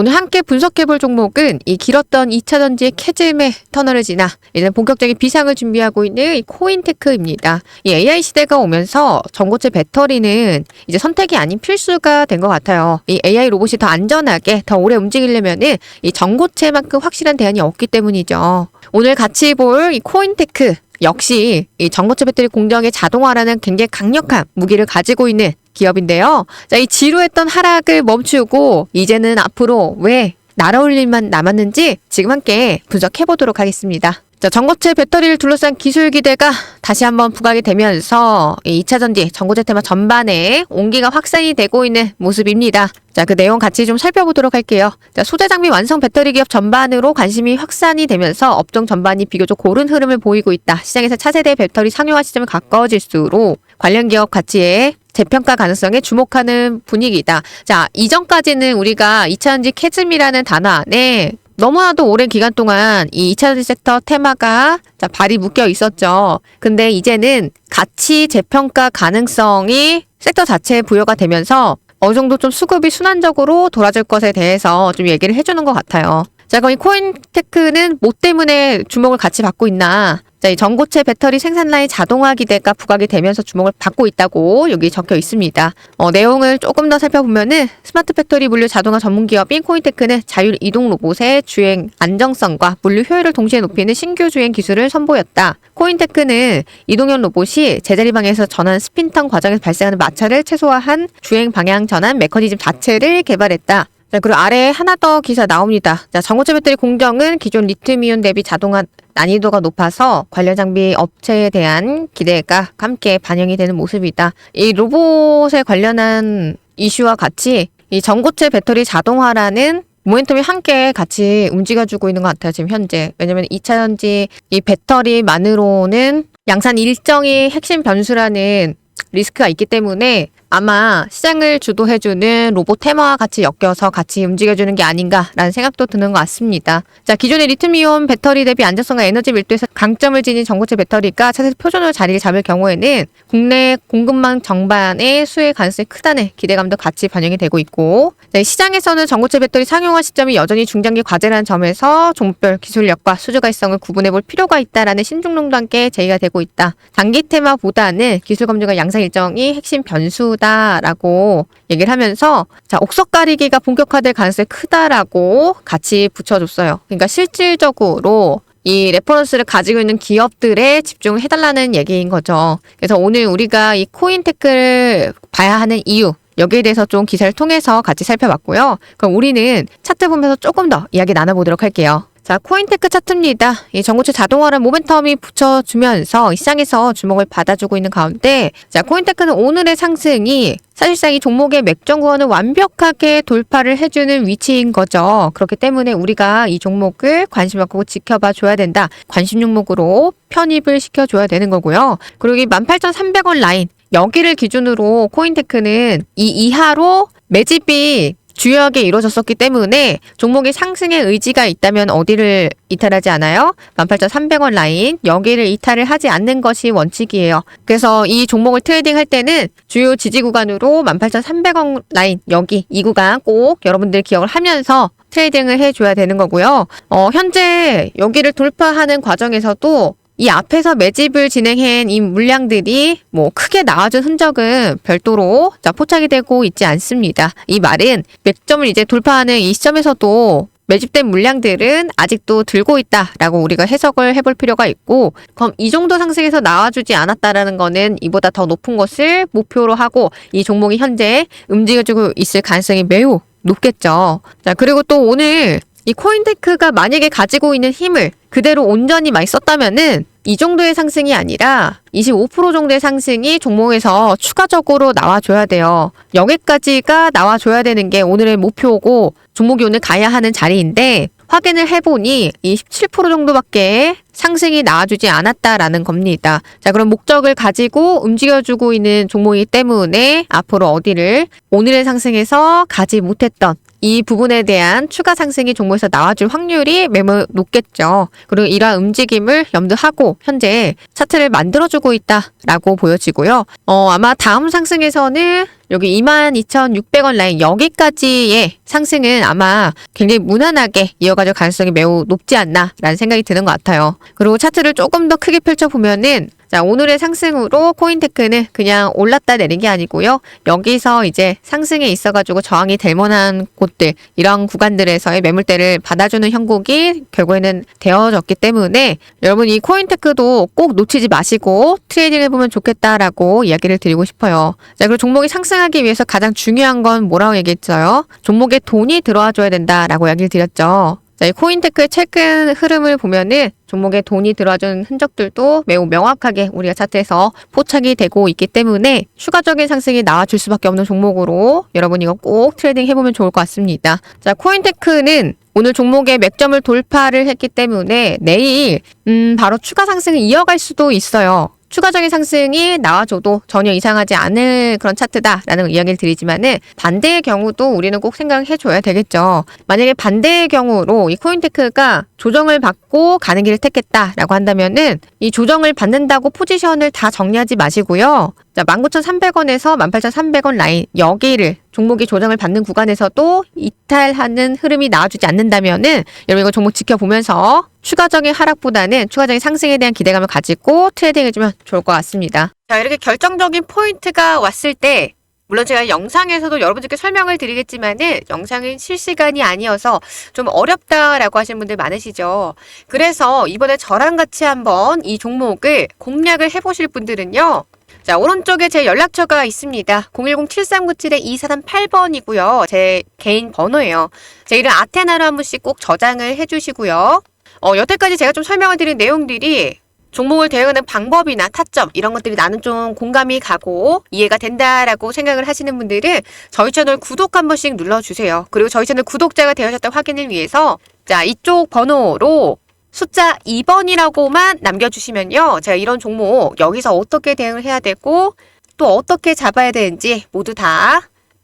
오늘 함께 분석해볼 종목은 이 길었던 2차 전지의 캐즘의 터널을 지나 이제 본격적인 비상을 준비하고 있는 이 코인테크입니다. 이 AI 시대가 오면서 전고체 배터리는 이제 선택이 아닌 필수가 된 것 같아요. 이 AI 로봇이 더 안전하게 더 오래 움직이려면은 이 전고체만큼 확실한 대안이 없기 때문이죠. 오늘 같이 볼 이 코인테크 역시 이 전고체 배터리 공정의 자동화라는 굉장히 강력한 무기를 가지고 있는 기업인데요. 자, 이 지루했던 하락을 멈추고 이제는 앞으로 왜 날아올 일만 남았는지 지금 함께 분석해 보도록 하겠습니다. 자, 전고체 배터리를 둘러싼 기술 기대가 다시 한번 부각이 되면서 이 2차 전지 전고체 테마 전반에 온기가 확산이 되고 있는 모습입니다. 자, 그 내용 같이 좀 살펴보도록 할게요. 자, 소재 장비 완성 배터리 기업 전반으로 관심이 확산이 되면서 업종 전반이 비교적 고른 흐름을 보이고 있다. 시장에서 차세대 배터리 상용화 시점이 가까워질수록 관련 기업 가치에 재평가 가능성에 주목하는 분위기다. 자, 이전까지는 우리가 2차전지 캐즘이라는 단어 안에 너무나도 오랜 기간 동안 이 2차전지 섹터 테마가 자, 발이 묶여 있었죠. 근데 이제는 가치 재평가 가능성이 섹터 자체에 부여가 되면서 어느 정도 좀 수급이 순환적으로 돌아줄 것에 대해서 좀 얘기를 해주는 것 같아요. 자, 그럼 이 코인테크는 뭐 때문에 주목을 같이 받고 있나? 자, 이 전고체 배터리 생산 라인 자동화 기대가 부각이 되면서 주목을 받고 있다고 여기 적혀 있습니다. 어, 내용을 조금 더 살펴보면은 스마트 팩토리 물류 자동화 전문 기업인 코인테크는 자율 이동 로봇의 주행 안정성과 물류 효율을 동시에 높이는 신규 주행 기술을 선보였다. 코인테크는 이동형 로봇이 제자리 방향에서 전환 스핀턴 과정에서 발생하는 마찰을 최소화한 주행 방향 전환 메커니즘 자체를 개발했다. 자, 그리고 아래에 하나 더 기사 나옵니다. 자, 전고체 배터리 공정은 기존 리튬이온 대비 자동화 난이도가 높아서 관련 장비 업체에 대한 기대가 함께 반영이 되는 모습이다. 이 로봇에 관련한 이슈와 같이 이 전고체 배터리 자동화라는 모멘텀이 함께 같이 움직여주고 있는 것 같아요, 지금 현재. 왜냐면 2차전지 이 배터리만으로는 양산 일정이 핵심 변수라는 리스크가 있기 때문에 아마 시장을 주도해주는 로봇 테마와 같이 엮여서 같이 움직여주는 게 아닌가라는 생각도 드는 것 같습니다. 자, 기존의 리튬이온 배터리 대비 안전성과 에너지 밀도에서 강점을 지닌 전고체 배터리가 차세대 표준으로 자리를 잡을 경우에는 국내 공급망 정반의 수혜 가능성이 크다는 기대감도 같이 반영이 되고 있고 네, 시장에서는 전고체 배터리 상용화 시점이 여전히 중장기 과제라는 점에서 종목별 기술력과 수주가성을 구분해 볼 필요가 있다라는 신중론도 함께 제기가 되고 있다. 단기 테마보다는 기술 검증과 양상 일정이 핵심 변수 다라고 얘기를 하면서 자 옥석 가리기가 본격화될 가능성이 크다라고 같이 붙여줬어요. 그러니까 실질적으로 이 레퍼런스를 가지고 있는 기업들에 집중을 해달라는 얘기인 거죠. 그래서 오늘 우리가 이 코인테크를 봐야 하는 이유 여기에 대해서 좀 기사를 통해서 같이 살펴봤고요. 그럼 우리는 차트 보면서 조금 더 이야기 나눠보도록 할게요. 자, 코인테크 차트입니다. 이 전고체 자동화를 모멘텀이 붙여주면서 이 시장에서 주목을 받아주고 있는 가운데, 자, 코인테크는 오늘의 상승이 사실상 이 종목의 맥점 구원을 완벽하게 돌파를 해주는 위치인 거죠. 그렇기 때문에 우리가 이 종목을 관심 갖고 지켜봐 줘야 된다. 관심 종목으로 편입을 시켜줘야 되는 거고요. 그리고 이 18,300원 라인, 여기를 기준으로 코인테크는 이 이하로 매집이 주요하게 이루어졌었기 때문에 종목의 상승의 의지가 있다면 어디를 이탈하지 않아요? 18,300원 라인 여기를 이탈을 하지 않는 것이 원칙이에요. 그래서 이 종목을 트레이딩 할 때는 주요 지지 구간으로 18,300원 라인 여기 이 구간 꼭 여러분들 기억을 하면서 트레이딩을 해줘야 되는 거고요. 어, 현재 여기를 돌파하는 과정에서도 이 앞에서 매집을 진행한 이 물량들이 뭐 크게 나와준 흔적은 별도로 자 포착이 되고 있지 않습니다. 이 말은 맥점을 이제 돌파하는 이 시점에서도 매집된 물량들은 아직도 들고 있다라고 우리가 해석을 해볼 필요가 있고 그럼 이 정도 상승에서 나와주지 않았다라는 거는 이보다 더 높은 것을 목표로 하고 이 종목이 현재 움직여주고 있을 가능성이 매우 높겠죠. 자 그리고 또 오늘 이 코인테크가 만약에 가지고 있는 힘을 그대로 온전히 많이 썼다면은 이 정도의 상승이 아니라 25% 정도의 상승이 종목에서 추가적으로 나와줘야 돼요. 여기까지가 나와줘야 되는 게 오늘의 목표고 종목이 오늘 가야 하는 자리인데 확인을 해보니 27% 정도밖에 상승이 나와주지 않았다라는 겁니다. 자, 그럼 목적을 가지고 움직여주고 있는 종목이기 때문에 앞으로 어디를 오늘의 상승에서 가지 못했던 이 부분에 대한 추가 상승이 종목에서 나와줄 확률이 매우 높겠죠. 그리고 이러한 움직임을 염두하고 현재 차트를 만들어주고 있다라고 보여지고요. 어, 아마 다음 상승에서는 여기 22,600원 라인 여기까지의 상승은 아마 굉장히 무난하게 이어가질 가능성이 매우 높지 않나라는 생각이 드는 것 같아요. 그리고 차트를 조금 더 크게 펼쳐보면은 자, 오늘의 상승으로 코인테크는 그냥 올랐다 내린 게 아니고요. 여기서 이제 상승에 있어 가지고 저항이 될 만한 곳들, 이런 구간들에서의 매물대를 받아주는 형국이 결국에는 되어졌기 때문에 여러분 이 코인테크도 꼭 놓치지 마시고 트레이딩 해보면 좋겠다라고 이야기를 드리고 싶어요. 자, 그리고 종목이 상승하기 위해서 가장 중요한 건 뭐라고 얘기했어요? 종목에 돈이 들어와 줘야 된다라고 이야기를 드렸죠. 자, 이 코인테크의 최근 흐름을 보면은 종목에 돈이 들어와준 흔적들도 매우 명확하게 우리가 차트에서 포착이 되고 있기 때문에 추가적인 상승이 나와줄 수밖에 없는 종목으로 여러분 이거 꼭 트레이딩 해보면 좋을 것 같습니다. 자, 코인테크는 오늘 종목의 맥점을 돌파를 했기 때문에 내일 음, 바로 추가 상승을 이어갈 수도 있어요. 추가적인 상승이 나와줘도 전혀 이상하지 않을 그런 차트다라는 이야기를 드리지만은 반대의 경우도 우리는 꼭 생각해 줘야 되겠죠. 만약에 반대의 경우로 이 코인테크가 조정을 받고 가는 길을 택했다라고 한다면은 이 조정을 받는다고 포지션을 다 정리하지 마시고요. 자, 19,300원에서 18,300원 라인 여기를 종목이 조정을 받는 구간에서도 이탈하는 흐름이 나와주지 않는다면은 여러분 이거 종목 지켜보면서 추가적인 하락보다는 추가적인 상승에 대한 기대감을 가지고 트레이딩 해주면 좋을 것 같습니다. 자, 이렇게 결정적인 포인트가 왔을 때 물론 제가 영상에서도 여러분들께 설명을 드리겠지만은 영상은 실시간이 아니어서 좀 어렵다라고 하시는 분들 많으시죠. 그래서 이번에 저랑 같이 한번 이 종목을 공략을 해보실 분들은요. 자, 오른쪽에 제 연락처가 있습니다. 010-7397-2438번이고요. 제 개인 번호예요. 제 이름 아테나로 한 번씩 꼭 저장을 해주시고요. 어, 여태까지 제가 좀 설명을 드린 내용들이 종목을 대응하는 방법이나 타점 이런 것들이 나는 좀 공감이 가고 이해가 된다라고 생각을 하시는 분들은 저희 채널 구독 한 번씩 눌러주세요. 그리고 저희 채널 구독자가 되셨다 확인을 위해서 자 이쪽 번호로 숫자 2번이라고만 남겨주시면요. 제가 이런 종목 여기서 어떻게 대응을 해야 되고 또 어떻게 잡아야 되는지 모두 다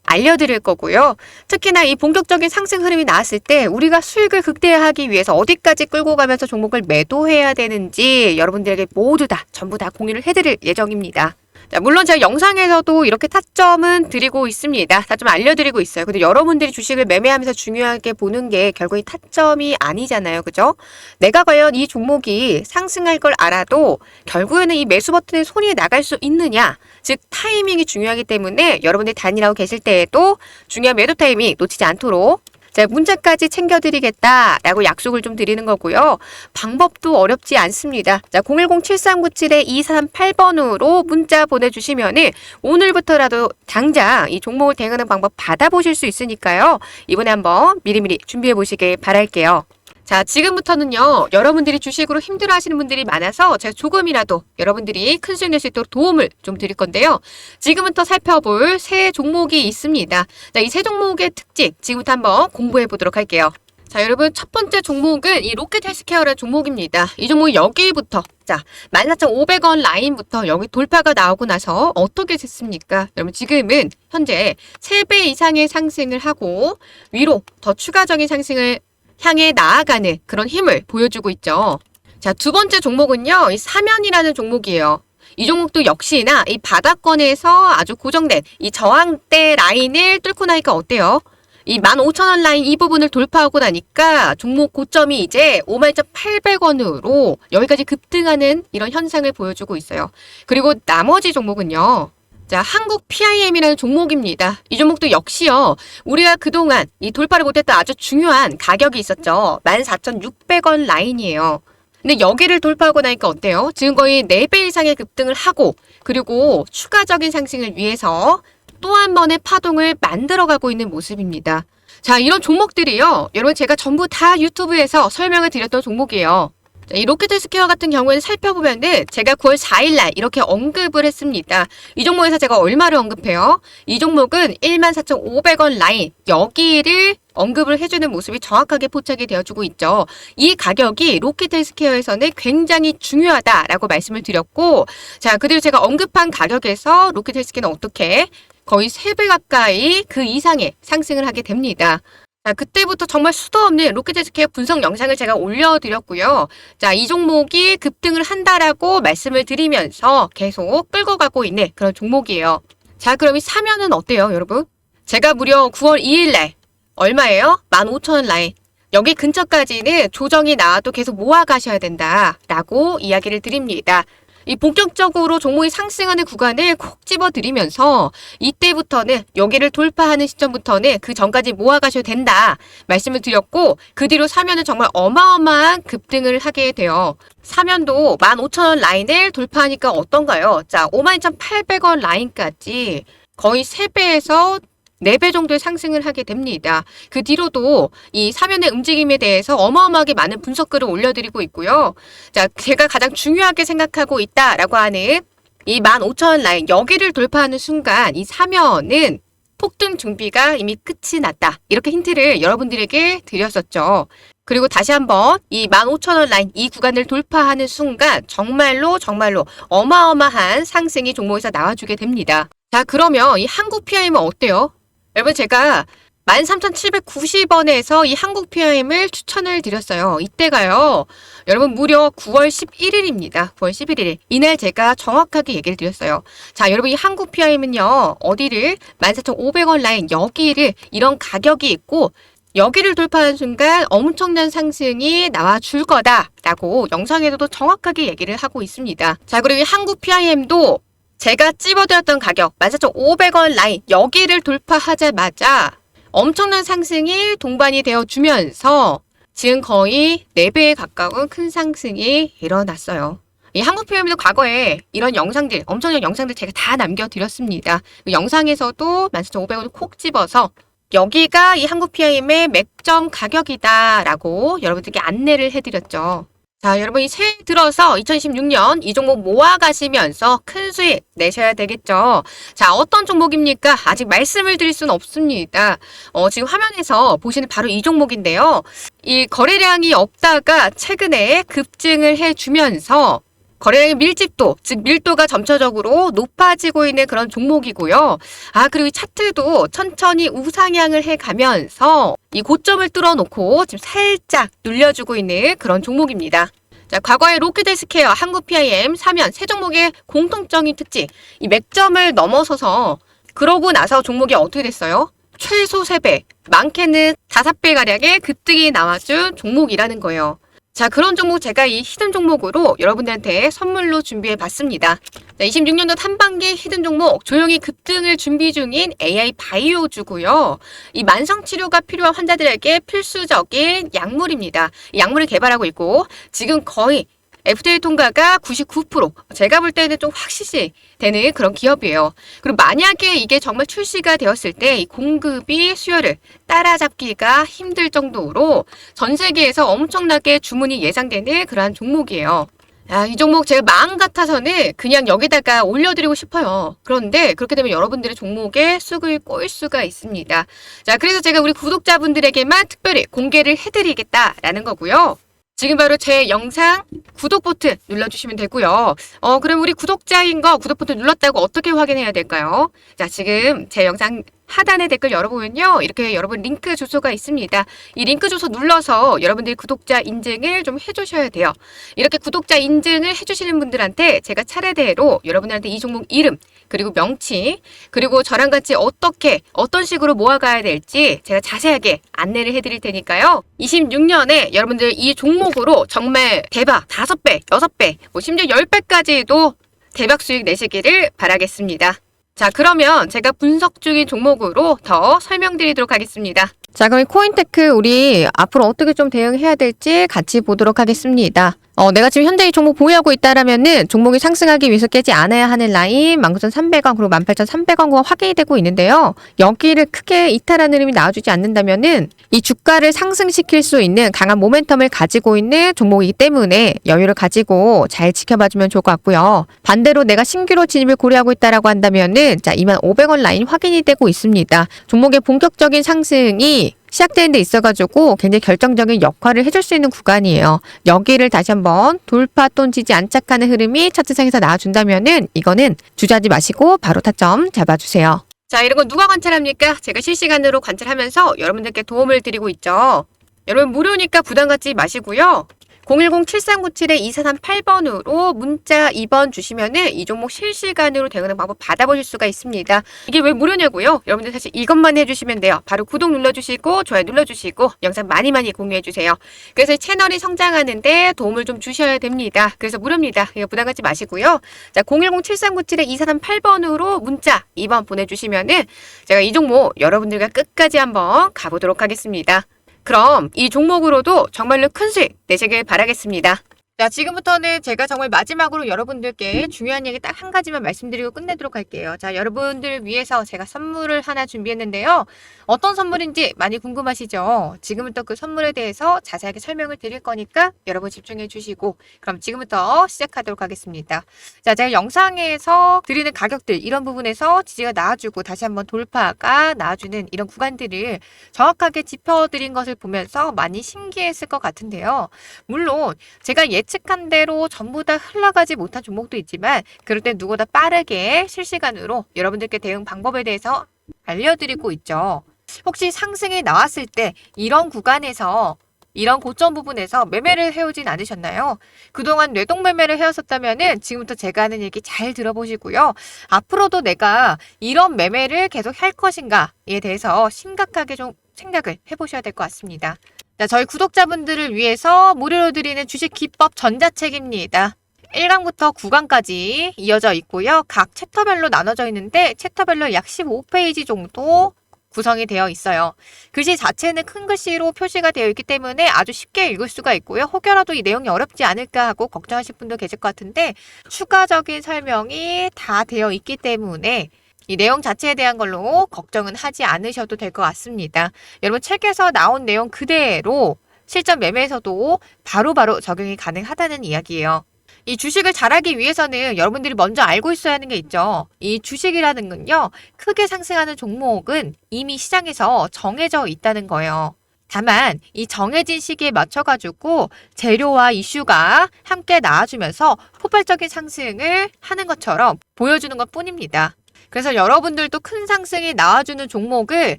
알려드릴 거고요. 특히나 이 본격적인 상승 흐름이 나왔을 때 우리가 수익을 극대화하기 위해서 어디까지 끌고 가면서 종목을 매도해야 되는지 여러분들에게 모두 다 전부 다 공유를 해드릴 예정입니다. 자, 물론 제가 영상에서도 이렇게 타점은 드리고 있습니다. 타점 알려드리고 있어요. 근데 여러분들이 주식을 매매하면서 중요하게 보는 게 결국 이 타점이 아니잖아요. 그죠? 내가 과연 이 종목이 상승할 걸 알아도 결국에는 이 매수 버튼에 손이 나갈 수 있느냐. 즉 타이밍이 중요하기 때문에 여러분들이 단일하고 계실 때에도 중요한 매도 타이밍 놓치지 않도록 제가 문자까지 챙겨드리겠다라고 약속을 좀 드리는 거고요. 방법도 어렵지 않습니다. 자, 010-7397-238번으로 문자 보내주시면은 오늘부터라도 당장 이 종목을 대응하는 방법 받아보실 수 있으니까요. 이번에 한번 미리미리 준비해 보시길 바랄게요. 자, 지금부터는요, 여러분들이 주식으로 힘들어 하시는 분들이 많아서 제가 조금이라도 여러분들이 큰 수익 낼 수 있도록 도움을 좀 드릴 건데요. 지금부터 살펴볼 새 종목이 있습니다. 자, 이새 종목의 특징, 지금부터 한번 공부해 보도록 할게요. 자, 여러분, 첫 번째 종목은 이 로켓 헬스케어라는 종목입니다. 이 종목이 여기부터, 자, 14,500원 라인부터 여기 돌파가 나오고 나서 어떻게 됐습니까? 여러분, 지금은 현재 3배 이상의 상승을 하고 위로 더 추가적인 상승을 향해 나아가는 그런 힘을 보여주고 있죠. 자, 두 번째 종목은요, 이 사면이라는 종목이에요. 이 종목도 역시나 이 바닥권에서 아주 고정된 이 저항대 라인을 뚫고 나니까 어때요? 이 15,000원 라인 이 부분을 돌파하고 나니까 종목 고점이 이제 51,800원으로 여기까지 급등하는 이런 현상을 보여주고 있어요. 그리고 나머지 종목은요. 자, 한국 PIM이라는 종목입니다. 이 종목도 역시요. 우리가 그동안 이 돌파를 못했던 아주 중요한 가격이 있었죠. 14,600원 라인이에요. 근데 여기를 돌파하고 나니까 어때요? 지금 거의 4배 이상의 급등을 하고 그리고 추가적인 상승을 위해서 또 한 번의 파동을 만들어가고 있는 모습입니다. 자, 이런 종목들이요. 여러분 제가 전부 다 유튜브에서 설명을 드렸던 종목이에요. 자, 이 로켓 헬스케어 같은 경우에는 살펴보면은 제가 9월 4일날 이렇게 언급을 했습니다. 이 종목에서 제가 얼마를 언급해요? 이 종목은 14,500원 라인 여기를 언급을 해주는 모습이 정확하게 포착이 되어주고 있죠. 이 가격이 로켓 헬스케어에서는 굉장히 중요하다라고 말씀을 드렸고 자 그대로 제가 언급한 가격에서 로켓 헬스케어는 어떻게 거의 3배 가까이 그 이상의 상승을 하게 됩니다. 자, 그때부터 정말 수도 없는 로켓테스케어 분석 영상을 제가 올려드렸고요. 자, 이 종목이 급등을 한다라고 말씀을 드리면서 계속 끌고 가고 있는 그런 종목이에요. 자, 그럼 이 사면은 어때요, 여러분? 제가 무려 9월 2일날 얼마예요? 15,000원 라인. 여기 근처까지는 조정이 나와도 계속 모아 가셔야 된다라고 이야기를 드립니다. 이 본격적으로 종목이 상승하는 구간을 콕 집어드리면서 이때부터는 여기를 돌파하는 시점부터는 그 전까지 모아가셔도 된다 말씀을 드렸고 그 뒤로 사면은 정말 어마어마한 급등을 하게 돼요. 사면도 15,000원 라인을 돌파하니까 어떤가요? 자, 52,800원 라인까지 거의 3배에서 4배 정도의 상승을 하게 됩니다. 그 뒤로도 이 사면의 움직임에 대해서 어마어마하게 많은 분석글을 올려드리고 있고요. 자, 제가 가장 중요하게 생각하고 있다라고 하는 이 15,000원 라인 여기를 돌파하는 순간 이 사면은 폭등 준비가 이미 끝이 났다. 이렇게 힌트를 여러분들에게 드렸었죠. 그리고 다시 한번 이 15,000원 라인 이 구간을 돌파하는 순간 정말로 정말로 어마어마한 상승이 종목에서 나와주게 됩니다. 자, 그러면 이 한국 PIM은 어때요? 여러분 제가 13,790원에서 이 한국 PIM을 추천을 드렸어요. 이때가요. 여러분 무려 9월 11일입니다. 9월 11일. 이날 제가 정확하게 얘기를 드렸어요. 자, 여러분 이 한국 PIM은요. 어디를 14,500원 라인 여기를 이런 가격이 있고 여기를 돌파하는 순간 엄청난 상승이 나와줄 거다라고 영상에서도 정확하게 얘기를 하고 있습니다. 자, 그리고 이 한국 PIM도 제가 찝어드렸던 가격 14,500원 라인 여기를 돌파하자마자 엄청난 상승이 동반이 되어 주면서 지금 거의 4배에 가까운 큰 상승이 일어났어요. 이 한국 PM도 과거에 이런 영상들, 엄청난 영상들 제가 다 남겨드렸습니다. 그 영상에서도 14,500원을 콕 집어서 여기가 이 한국 PM의 맥점 가격이다라고 여러분들께 안내를 해드렸죠. 자, 여러분 이 새해 들어서 2016년 이 종목 모아가시면서 큰 수익 내셔야 되겠죠. 자, 어떤 종목입니까? 아직 말씀을 드릴 수는 없습니다. 어, 지금 화면에서 보시는 바로 이 종목인데요. 이 거래량이 없다가 최근에 급증을 해주면서 거래량의 밀집도, 즉 밀도가 점차적으로 높아지고 있는 그런 종목이고요. 아, 그리고 이 차트도 천천히 우상향을 해 가면서 이 고점을 뚫어놓고 지금 살짝 눌려주고 있는 그런 종목입니다. 자, 과거의 로켓헬스케어, 한국 PIM, 사면 세 종목의 공통적인 특징. 이 맥점을 넘어서서 그러고 나서 종목이 어떻게 됐어요? 최소 3배, 많게는 5배 가량의 급등이 나와준 종목이라는 거예요. 자, 그런 종목 제가 이 히든 종목으로 여러분들한테 선물로 준비해 봤습니다. 자, 26년도 한반기 히든 종목 조용히 급등을 준비 중인 AI 바이오주고요. 이 만성 치료가 필요한 환자들에게 필수적인 약물입니다. 이 약물을 개발하고 있고 지금 거의 FDA 통과가 99% 제가 볼 때는 좀 확실시 되는 그런 기업이에요. 그리고 만약에 이게 정말 출시가 되었을 때 이 공급이 수요를 따라잡기가 힘들 정도로 전 세계에서 엄청나게 주문이 예상되는 그러한 종목이에요. 아, 이 종목 제가 마음 같아서는 그냥 여기다가 올려드리고 싶어요. 그런데 그렇게 되면 여러분들의 종목에 쑥을 꼬일 수가 있습니다. 자, 그래서 제가 우리 구독자분들에게만 특별히 공개를 해드리겠다라는 거고요. 지금 바로 제 영상 구독 버튼 눌러주시면 되고요. 어, 그럼 우리 구독자인 거 구독 버튼 눌렀다고 어떻게 확인해야 될까요? 자, 지금 제 영상 하단에 댓글 열어보면요. 이렇게 여러분 링크 주소가 있습니다. 이 링크 주소 눌러서 여러분들이 구독자 인증을 좀 해주셔야 돼요. 이렇게 구독자 인증을 해주시는 분들한테 제가 차례대로 여러분들한테 이 종목 이름, 그리고 명칭, 그리고 저랑 같이 어떻게, 어떤 식으로 모아가야 될지 제가 자세하게 안내를 해드릴 테니까요. 26년에 여러분들 이 종목으로 정말 대박 5배, 6배, 뭐 심지어 10배까지도 대박 수익 내시기를 바라겠습니다. 자, 그러면 제가 분석 중인 종목으로 더 설명드리도록 하겠습니다. 자, 그럼 이 코인테크 우리 앞으로 어떻게 좀 대응해야 될지 같이 보도록 하겠습니다. 어, 내가 지금 현재 이 종목 보유하고 있다라면은 종목이 상승하기 위해서 깨지 않아야 하는 라인 19,300원 그리고 18,300원과 확인이 되고 있는데요. 여기를 크게 이탈하는 흐름이 나와주지 않는다면은 이 주가를 상승시킬 수 있는 강한 모멘텀을 가지고 있는 종목이기 때문에 여유를 가지고 잘 지켜봐주면 좋을 것 같고요. 반대로 내가 신규로 진입을 고려하고 있다라고 한다면은 자 2500원 라인 확인이 되고 있습니다. 종목의 본격적인 상승이 시작되는 데 있어가지고 굉장히 결정적인 역할을 해줄 수 있는 구간이에요. 여기를 다시 한번 돌파 또는 지지 안착하는 흐름이 차트상에서 나와준다면은 이거는 주저하지 마시고 바로 타점 잡아주세요. 자, 이런 건 누가 관찰합니까? 제가 실시간으로 관찰하면서 여러분들께 도움을 드리고 있죠. 여러분 무료니까 부담 갖지 마시고요. 010-7397-2438번으로 문자 2번 주시면은 이 종목 실시간으로 대응하는 방법 받아보실 수가 있습니다. 이게 왜 무료냐고요? 여러분들 사실 이것만 해주시면 돼요. 바로 구독 눌러주시고 좋아요 눌러주시고 영상 많이 많이 공유해주세요. 그래서 이 채널이 성장하는데 도움을 좀 주셔야 됩니다. 그래서 무료입니다. 이거 부담 갖지 마시고요. 자, 010-7397-2438번으로 문자 2번 보내주시면은 제가 이 종목 여러분들과 끝까지 한번 가보도록 하겠습니다. 그럼 이 종목으로도 정말로 큰 수익 내시길 바라겠습니다. 자, 지금부터는 제가 정말 마지막으로 여러분들께 중요한 얘기 딱 한 가지만 말씀드리고 끝내도록 할게요. 자, 여러분들 위해서 제가 선물을 하나 준비했는데요. 어떤 선물인지 많이 궁금하시죠? 지금부터 그 선물에 대해서 자세하게 설명을 드릴 거니까 여러분 집중해 주시고, 그럼 지금부터 시작하도록 하겠습니다. 자, 제가 영상에서 드리는 가격들, 이런 부분에서 지지가 나와주고 다시 한번 돌파가 나와주는 이런 구간들을 정확하게 짚어드린 것을 보면서 많이 신기했을 것 같은데요. 물론, 제가 예 측한 대로 전부 다 흘러가지 못한 종목도 있지만 그럴 때 누구보다 빠르게 실시간으로 여러분들께 대응 방법에 대해서 알려드리고 있죠. 혹시 상승이 나왔을 때 이런 구간에서 이런 고점 부분에서 매매를 해오진 않으셨나요? 그동안 뇌동 매매를 해왔었다면은 지금부터 제가 하는 얘기 잘 들어보시고요. 앞으로도 내가 이런 매매를 계속 할 것인가에 대해서 심각하게 좀 생각을 해보셔야 될 것 같습니다. 자, 저희 구독자분들을 위해서 무료로 드리는 주식 기법 전자책입니다. 1강부터 9강까지 이어져 있고요. 각 챕터별로 나눠져 있는데 챕터별로 약 15페이지 정도 구성이 되어 있어요. 글씨 자체는 큰 글씨로 표시가 되어 있기 때문에 아주 쉽게 읽을 수가 있고요. 혹여라도 이 내용이 어렵지 않을까 하고 걱정하실 분도 계실 것 같은데 추가적인 설명이 다 되어 있기 때문에 이 내용 자체에 대한 걸로 걱정은 하지 않으셔도 될 것 같습니다. 여러분 책에서 나온 내용 그대로 실전 매매에서도 바로 바로 적용이 가능하다는 이야기예요. 이 주식을 잘하기 위해서는 여러분들이 먼저 알고 있어야 하는 게 있죠. 이 주식이라는 건요, 크게 상승하는 종목은 이미 시장에서 정해져 있다는 거예요. 다만 이 정해진 시기에 맞춰가지고 재료와 이슈가 함께 나와주면서 폭발적인 상승을 하는 것처럼 보여주는 것 뿐입니다. 그래서 여러분들도 큰 상승이 나와주는 종목을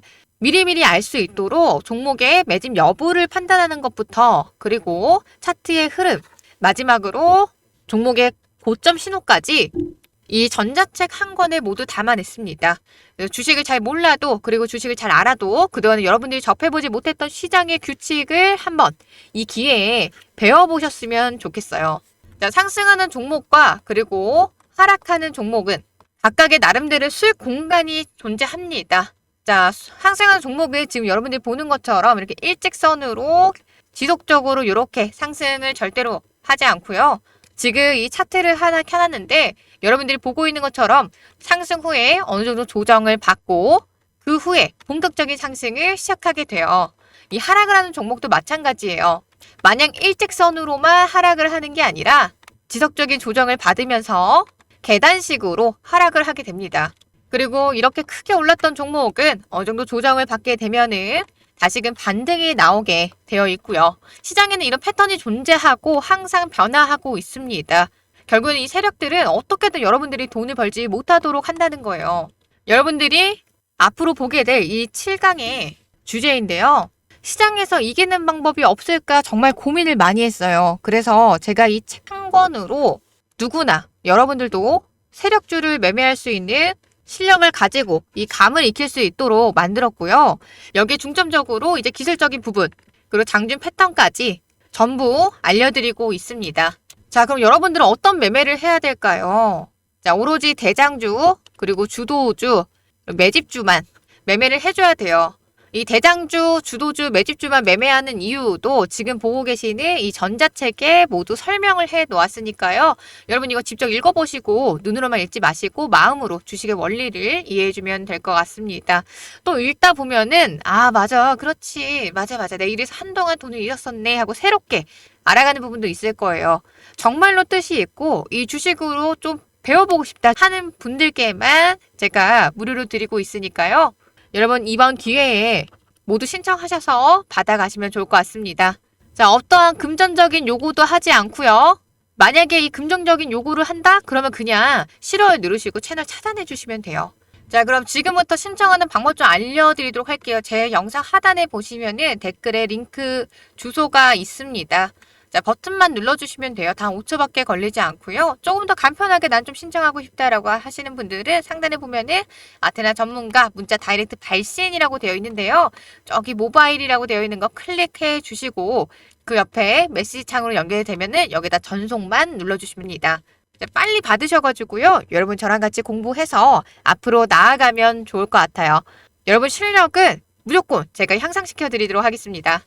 미리미리 알 수 있도록 종목의 매집 여부를 판단하는 것부터 그리고 차트의 흐름, 마지막으로 종목의 고점 신호까지 이 전자책 한 권에 모두 담아냈습니다. 주식을 잘 몰라도 그리고 주식을 잘 알아도 그동안 여러분들이 접해보지 못했던 시장의 규칙을 한번 이 기회에 배워보셨으면 좋겠어요. 자, 상승하는 종목과 그리고 하락하는 종목은 각각의 나름대로 수익 공간이 존재합니다. 자, 상승하는 종목을 지금 여러분들이 보는 것처럼 이렇게 일직선으로 지속적으로 이렇게 상승을 절대로 하지 않고요. 지금 이 차트를 하나 켜놨는데 여러분들이 보고 있는 것처럼 상승 후에 어느 정도 조정을 받고 그 후에 본격적인 상승을 시작하게 돼요. 이 하락을 하는 종목도 마찬가지예요. 마냥 일직선으로만 하락을 하는 게 아니라 지속적인 조정을 받으면서 계단식으로 하락을 하게 됩니다. 그리고 이렇게 크게 올랐던 종목은 어느 정도 조정을 받게 되면은 다시금 반등이 나오게 되어 있고요. 시장에는 이런 패턴이 존재하고 항상 변화하고 있습니다. 결국은 이 세력들은 어떻게든 여러분들이 돈을 벌지 못하도록 한다는 거예요. 여러분들이 앞으로 보게 될 이 7강의 주제인데요. 시장에서 이기는 방법이 없을까 정말 고민을 많이 했어요. 그래서 제가 이 책 한 권으로 누구나 여러분들도 세력주를 매매할 수 있는 실력을 가지고 이 감을 익힐 수 있도록 만들었고요. 여기에 중점적으로 이제 기술적인 부분, 그리고 장중 패턴까지 전부 알려드리고 있습니다. 자, 그럼 여러분들은 어떤 매매를 해야 될까요? 자, 오로지 대장주, 그리고 주도주, 매집주만 매매를 해줘야 돼요. 이 대장주, 주도주, 매집주만 매매하는 이유도 지금 보고 계시는 이 전자책에 모두 설명을 해 놓았으니까요. 여러분 이거 직접 읽어보시고 눈으로만 읽지 마시고 마음으로 주식의 원리를 이해해주면 될 것 같습니다. 또 읽다 보면은 아 맞아 그렇지 맞아 맞아 내가 이래서 한동안 돈을 잃었었네 하고 새롭게 알아가는 부분도 있을 거예요. 정말로 뜻이 있고 이 주식으로 좀 배워보고 싶다 하는 분들께만 제가 무료로 드리고 있으니까요. 여러분 이번 기회에 모두 신청하셔서 받아가시면 좋을 것 같습니다. 자, 어떠한 금전적인 요구도 하지 않고요. 만약에 이 금전적인 요구를 한다? 그러면 그냥 싫어요 누르시고 채널 차단해 주시면 돼요. 자, 그럼 지금부터 신청하는 방법 좀 알려드리도록 할게요. 제 영상 하단에 보시면은 댓글에 링크 주소가 있습니다. 자, 버튼만 눌러주시면 돼요. 단 5초밖에 걸리지 않고요. 조금 더 간편하게 난 좀 신청하고 싶다라고 하시는 분들은 상단에 보면은 아테나 전문가 문자 다이렉트 발신이라고 되어 있는데요. 저기 모바일이라고 되어 있는 거 클릭해 주시고 그 옆에 메시지 창으로 연결되면은 여기다 전송만 눌러주십니다. 빨리 받으셔가지고요. 여러분 저랑 같이 공부해서 앞으로 나아가면 좋을 것 같아요. 여러분 실력은 무조건 제가 향상시켜 드리도록 하겠습니다.